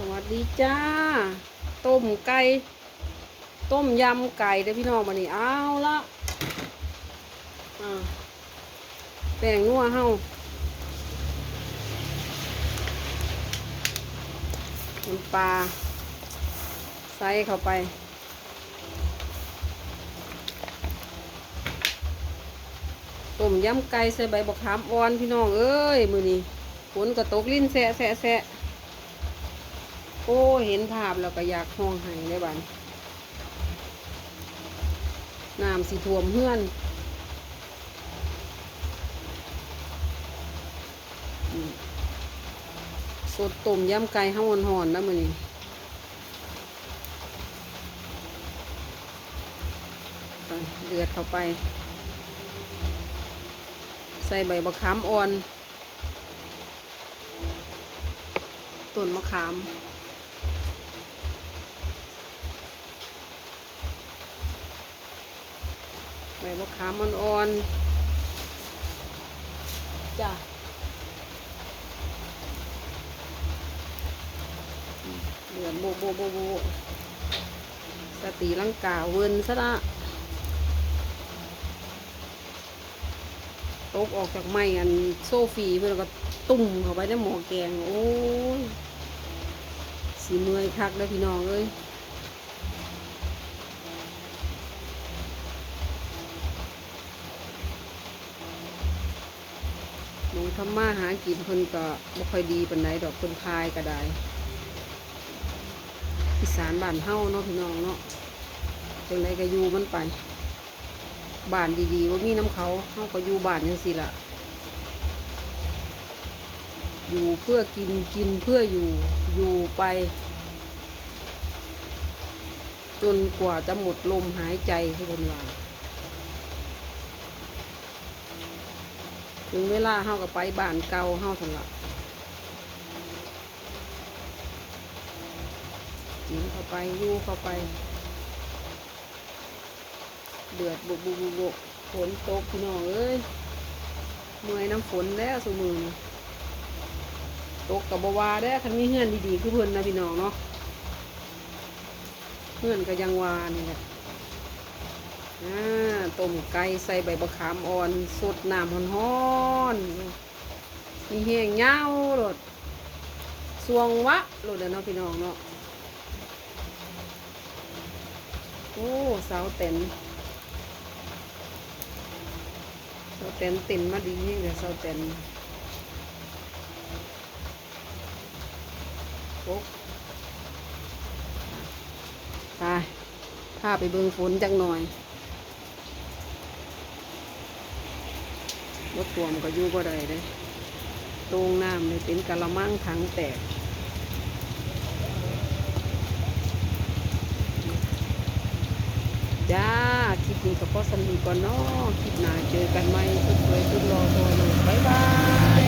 สวัสดีจ้า ต้มไก่ ต้มยำไก่เด้อพี่น้องมานี่เอาละอ่าแป้งนัวเฮาน้ำปลาใส่เข้าไปต้มยำไก่ใส่ใบบักขามอ่อนพี่น้องเอ้ย มือนี้ฝนก็ตกลิ้นแสะแสะแสะ โอ้เห็นภาพแล้วก็อยากห้องไห้เลยบันน้ำสีท่วมเฮือนสดต้มยำไก่ห้าวนหอนๆนะมือนี้ไปเดือดเข้าไป ใส่ใบมะขามอ่อนต้นมะขาม ใบมะขามอ่อนๆจ้ะอืมเดือดโบโบโบโบสตีลังกาเวินซะละตกออกจากไม้อันโซฟีเพื่อนก็ตุ่มเข้าไปในหม้อแกง โอ้ยสีเมื่อยคักเลยพี่น้องเอ้ย หนูทำมาหากินเพิ่นก็บ่ค่อยดีปานใดดอกเพิ่นพายก็ได้อีสานบ้านเฮาเนาะพี่น้องเนาะจังไดก็อยู่มันไปบ้านดีๆว่ามีน้ำเขาเขาก็อยู่บ้านยังสิละอยู่เพื่อกินกินเพื่ออยู่อยู่ไป จนกว่าจะหมดลมหายใจให้คนว่า ถึงเวลาเฮาก็ไปบ้านเก่าเฮาทันละกินเข้าไปยู่เข้าไป เดือดบุบบุบบุบฝนตกพี่น้องเอ้ยเมื่อยน้ำฝนแล้วสมือตกกับบวาได้คันมีเฮือนดีๆคือเพิ่นนะพี่น้องเนาะเฮือนก็ยังวานี่แหละอ่า ต้มไก่ใส่ใบมะขามอ่อนสดน้ำฮ้อนๆมีแห้งเงาโลดสวงวะโลดเด้อเนาะพี่น้องเนาะโอ้สาวเต็นเสาเต็นตินมาดียิ่งเลยเสาเต็นโอ๊กไปพาไปเบิ่งฝนจักหน่อย รถตัวมันก็อยู่ก็ได้เลยตรงน้ำเลยเป็นกะละมังถังแตกจ้าคลิปนี้ก็พอสนุกก่อนเนาะคลิปหน้าเจอกันไหมสุดสวยสุดรอโทรเลยบ๊ายบาย